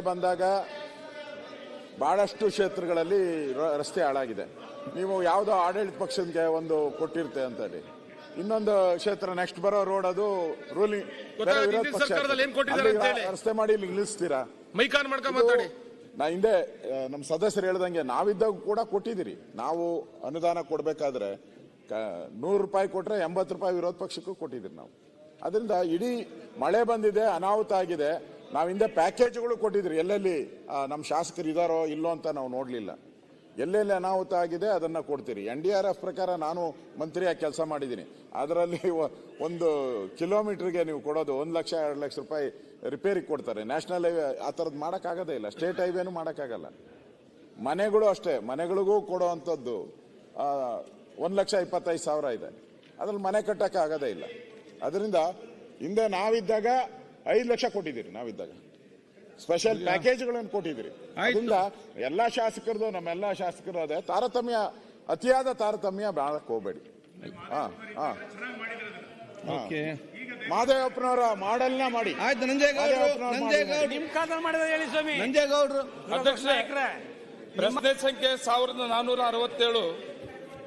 ಬಂದಾಗ ಬಹಳಷ್ಟು ಕ್ಷೇತ್ರಗಳಲ್ಲಿ ರಸ್ತೆ ಹಾಳಾಗಿದೆ. ನೀವು ಯಾವುದೋ ಆಡಳಿತ ಪಕ್ಷಕ್ಕೆ ಒಂದು ಕೊಟ್ಟಿರ್ತೆ ಅಂತೇಳಿ ಇನ್ನೊಂದು ಕ್ಷೇತ್ರ ನೆಕ್ಸ್ಟ್ ಬರೋ ರೋಡ್ ಅದು ರೂಲಿಂಗ್ ಅಂತ ಹೇಳಿ. ರಸ್ತೆ ಮಾಡಿ ಇಲ್ಲಿ ನಿಲ್ಲಿಸ್ತೀರಾ? ಮೈಕಾನ್ ಮಾಡ್ಕೊಂಡ್ ಮಾತಾಡಿ. ನಾ ಹಿಂದೆ ನಮ್ಮ ಸದಸ್ಯರು ಹೇಳ್ದಂಗೆ ನಾವಿದ್ದಾಗ ಕೂಡ ಕೊಟ್ಟಿದ್ದೀರಿ. ನಾವು ಅನುದಾನ ಕೊಡಬೇಕಾದ್ರೆ ನೂರು ರೂಪಾಯಿ ಕೊಟ್ರೆ ಎಂಬತ್ತು ರೂಪಾಯಿ ವಿರೋಧ ಪಕ್ಷಕ್ಕೂ ಕೊಟ್ಟಿದ್ದೀರಿ ನಾವು. ಅದರಿಂದ ಇಡೀ ಮಳೆ ಬಂದಿದೆ ಅನಾಹುತ ಆಗಿದೆ. ನಾವು ಹಿಂದೆ ಪ್ಯಾಕೇಜ್ಗಳು ಕೊಟ್ಟಿದ್ರಿ. ಎಲ್ಲೆಲ್ಲಿ ನಮ್ಮ ಶಾಸಕರು ಇದಾರೋ ಇಲ್ಲೋ ಅಂತ ನಾವು ನೋಡಲಿಲ್ಲ. ಎಲ್ಲೆಲ್ಲಿ ಅನಾಹುತ ಆಗಿದೆ ಅದನ್ನ ಕೊಡ್ತೀರಿ. ಎನ್ ಡಿ ಆರ್ ಎಫ್ ಪ್ರಕಾರ ನಾನು ಮಂತ್ರಿಯಾಗಿ ಕೆಲಸ ಮಾಡಿದ್ದೀನಿ. ಅದರಲ್ಲಿ ಒಂದು ಕಿಲೋಮೀಟರ್ಗೆ ನೀವು ಕೊಡೋದು ಒಂದು ಲಕ್ಷ, ಎರಡು ಲಕ್ಷ ರೂಪಾಯಿ ರಿಪೇರಿ ಕೊಡ್ತಾರೆ. ನ್ಯಾಷನಲ್ ಹೈವೇ ಆ ಥರದ್ದು ಮಾಡೋಕ್ಕಾಗೋದೇ ಇಲ್ಲ. ಸ್ಟೇಟ್ ಹೈವೇನು ಮಾಡೋಕ್ಕಾಗಲ್ಲ. ಮನೆಗಳು ಅಷ್ಟೇ. ಮನೆಗಳಿಗೂ ಕೊಡುವಂಥದ್ದು ಒಂದು ಲಕ್ಷ ಇಪ್ಪತ್ತೈದು ಸಾವಿರ ಇದೆ. ಅದ್ರಲ್ಲಿ ಮನೆ ಕಟ್ಟೋಕ್ಕಾಗೋದೇ ಇಲ್ಲ. ಅದರಿಂದ ಹಿಂದೆ ನಾವಿದ್ದಾಗ ಐದು ಲಕ್ಷ ಕೊಟ್ಟಿದ್ದೀರಿ ನಾವಿದ್ದಾಗ. ಸ್ಪೆಷಲ್ ಪ್ಯಾಕೇಜ್ಗಳನ್ನು ಕೊಟ್ಟಿದ್ದೀರಿ. ಅದರಿಂದ ಎಲ್ಲಾ ಶಾಸಕರದು ನಮ್ಮೆಲ್ಲಾ ಶಾಸಕರು ಅದೇ. ತಾರತಮ್ಯ ಅತಿಯಾದ ತಾರತಮ್ಯ ಬಾಳಕ್ಕೆ ಹೋಗ್ಬೇಡಿ. ಹಾ ಹಾ. ಓಕೆ. ಮಾದೇವಪ್ಪನವರ ಮಾಡೆಲ್ನ ಮಾಡಿ. ಆಯ್ತು ನಂಜೇಗೌಡರು ನಿಮ್ ಕಾಲದಲ್ಲಿ ಮಾಡಿದ ಹೇಳಿ ಸ್ವಾಮಿ. ನಂಜೇಗೌಡರು. ಅಧ್ಯಕ್ಷ ಪ್ರಶ್ನೆ ಸಂಖ್ಯೆ ಸಾವಿರದ ನಾನೂರ ಅರವತ್ತೇಳು.